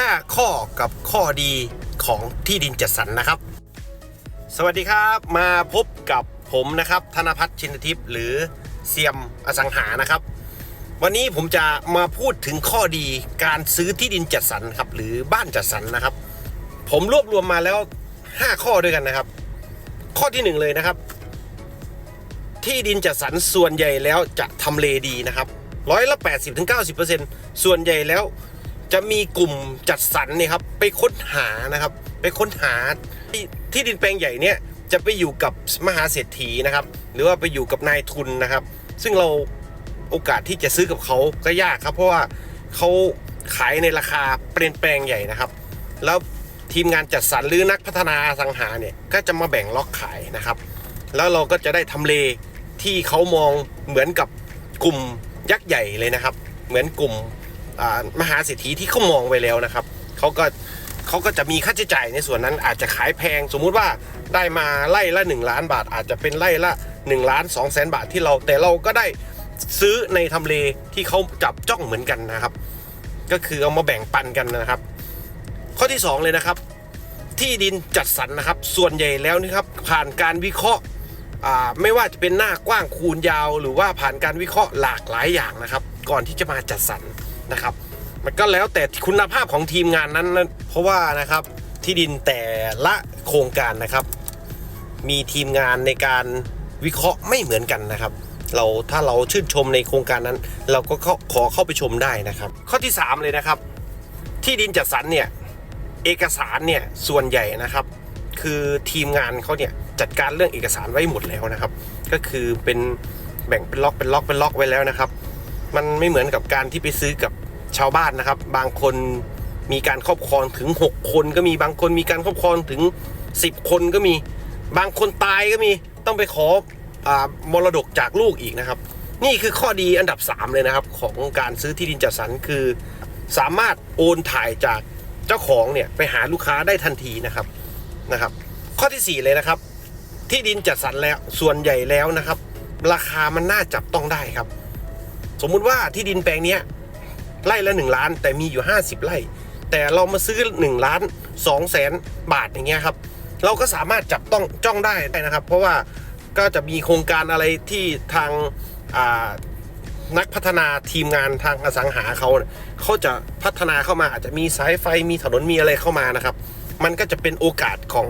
5 ข้อกับข้อดีของที่ดินจัดสรรนะครับ สวัสดีครับมาพบกับผมนะครับธนพัฒน์ชินทิพย์หรือเซียมอสังหานะครับ วันนี้ผมจะมาพูดถึงข้อดีการซื้อที่ดินจัดสรรครับหรือบ้านจัดสรรนะครับ ผมรวบรวมมาแล้ว 5 ข้อด้วยกันนะครับ ข้อที่หนึ่งเลยนะครับ ที่ดินจัดสรรส่วนใหญ่แล้วจะทำเลดีนะครับร้อยละ 80-90%ถึง90%ส่วนใหญ่แล้ว จะมีกลุ่มจัดสรรเนี่ยครับไปค้นหานะครับ ไปค้นหาที่ที่ดินแปลงใหญ่เนี่ยจะไปอยู่กับมหาเศรษฐีนะครับ หรือว่าไปอยู่กับนายทุนนะครับ ซึ่งเราโอกาสที่จะซื้อกับเขาก็ยากครับ เพราะว่าเขาขายในราคาเปลี่ยนแปลงใหญ่นะครับ แล้วทีมงานจัดสรรหรือนักพัฒนาสังหาเนี่ยก็จะมาแบ่งล็อกขายนะครับ แล้วเราก็จะได้ทำเลที่เขามองเหมือนกับกลุ่มยักษ์ใหญ่เลยนะครับ เหมือนกลุ่ม มหาเศรษฐีที่เขามองไว้แล้วนะครับเขาก็เขาก็จะมีค่าใช้จ่ายในส่วนนั้นอาจจะขายแพง สมมุติว่าได้มาไล่ละ 1 ล้านบาท อาจจะเป็นไล่ละ1ล้าน2แสนบาทที่เราแต่เราก็ได้ซื้อในทำเลที่เขาจับจ้องเหมือนกันนะครับ ก็คือเอามาแบ่งปันกันนะครับ ข้อที่ 2 เลยนะครับ ที่ดินจัดสรรนะครับ ส่วนใหญ่แล้วนี่ครับผ่านการวิเคราะห์ไม่ว่าจะเป็นหน้ากว้างคูณยาว หรือว่าผ่านการวิเคราะห์หลากหลายอย่างนะครับ ก่อนที่จะมาจัดสรร นะครับ มันก็แล้วแต่คุณภาพของทีมงานนั้นนะเพราะว่านะครับที่ดินแต่ละโครงการนะครับ มีทีมงานในการวิเคราะห์ไม่เหมือนกันนะครับ เราถ้าเราชื่นชมในโครงการนั้น เราก็เข้าขอเข้าไปชมได้นะครับ ข้อที่ 3 เลยนะครับ ที่ดินจัดสรรเนี่ยเอกสารเนี่ยส่วนใหญ่นะครับ คือทีมงานเขาเนี่ยจัดการเรื่องเอกสารไว้หมดแล้วนะครับ ก็คือเป็นแบ่งเป็นล็อกเป็นล็อกเป็นล็อกไว้แล้วนะครับ มันไม่เหมือนกับการที่ไปซื้อกับชาวบ้านนะครับ บางคนมีการครอบครองถึง 6 คนก็มีบางคนมีการครอบครองถึง 10 คนก็มีบางคนตายก็มีต้องไปขออมรดกจากลูกอีกนะครับ นี่คือข้อดีอันดับ 3 เลยนะครับ ของการซื้อที่ดินจัดสรรคือ สามารถโอนถ่ายจากเจ้าของเนี่ยไปหาลูกค้าได้ทันทีนะครับนะครับ ข้อทีสี่4 เลยนะครับ ที่ดินจัดสรรแล้วส่วนใหญ่แล้วนะครับ ราคามันน่าจับต้องได้ครับ สมมุติว่าที่ดินแปลงนี้ไร่ละ 1 ล้าน แต่มีอยู่ 50 ไร่ แต่เรามาซื้อ 1 ล้าน2แสนบาทอย่างเงี้ยครับ เราก็สามารถจับต้องจ้องได้นะครับ เพราะว่าก็จะมีโครงการอะไรที่ทางนักพัฒนาทีมงานทางอสังหาเขาเขาจะพัฒนาเข้ามาอาจจะมีสายไฟมีถนนมีอะไรเข้ามานะครับ มันก็จะเป็นโอกาสของ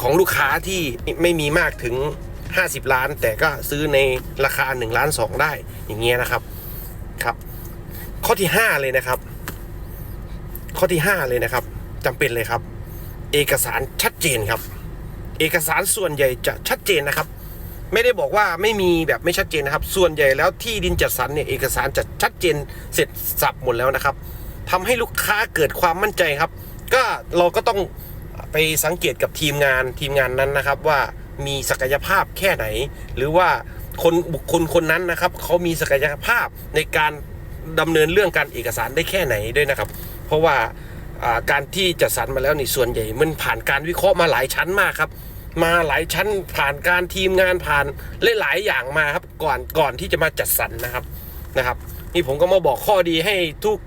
ของลูกค้าที่ไม่มีมากถึง 50 ล้าน แต่ก็ซื้อในราคา1ล้าน2ได้อย่างเงี้ยนะครับครับ ข้อที่ 5 เลยนะครับ ข้อที่ 5 เลยนะครับจำเป็นเลยครับ เอกสารชัดเจนครับ เอกสารส่วนใหญ่จะชัดเจนนะครับ ไม่ได้บอกว่าไม่มีแบบไม่ชัดเจนนะครับ ส่วนใหญ่แล้วที่ดินจัดสรรเนี่ยเอกสารจะชัดเจนเสร็จสับหมดแล้วนะครับทำให้ลูกค้าเกิดความมั่นใจครับ ก็เราก็ต้องไปสังเกตกับทีมงานทีมงานนั้นนะครับว่า มีศักยภาพแค่ไหน หรือว่าคนบุคคลคนนั้นนะครับเขามีศักยภาพในการดำเนินเรื่องการเอกสารได้แค่ไหนด้วยนะครับ เพราะว่าการที่จัดสรรมาแล้วนี่ส่วนใหญ่ มันผ่านการวิเคราะห์มาหลายชั้นมากครับ มาหลายชั้นผ่านการทีมงานผ่านหลายๆอย่างมาครับก่อนก่อนที่จะมาจัดสรรนะครับนะครับ นี่ผมก็มาบอกข้อดีให้ทุก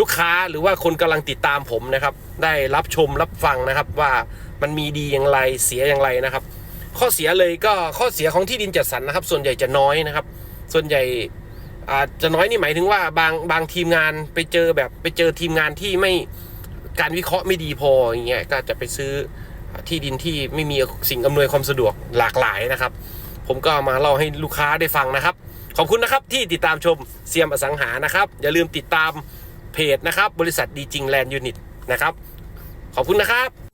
ลูกค้าหรือว่าคนกำลังติดตามผมนะครับ ได้รับชมรับฟังนะครับว่ามันมีดีอย่างไรเสียอย่างไรนะครับ ข้อเสียเลยก็ข้อเสียของที่ดินจัดสรรนะครับ ส่วนใหญ่จะน้อยนะครับ ส่วนใหญ่อาจจะน้อยนี่หมายถึงว่าบางบางทีมงานไปเจอแบบไปเจอทีมงานที่ไม่การวิเคราะห์ไม่ดีพออย่างเงี้ยก็จะไปซื้อที่ดินที่ไม่มีสิ่งอำนวยความสะดวกหลากหลายนะครับ ผมก็มาเล่าให้ลูกค้าได้ฟังนะครับ ขอบคุณนะครับที่ติดตามชมเซียมอสังหานะครับ อย่าลืมติดตามเพจนะครับ บริษัทดีจริงแลนด์ยูนิตนะครับ ขอบคุณนะครับ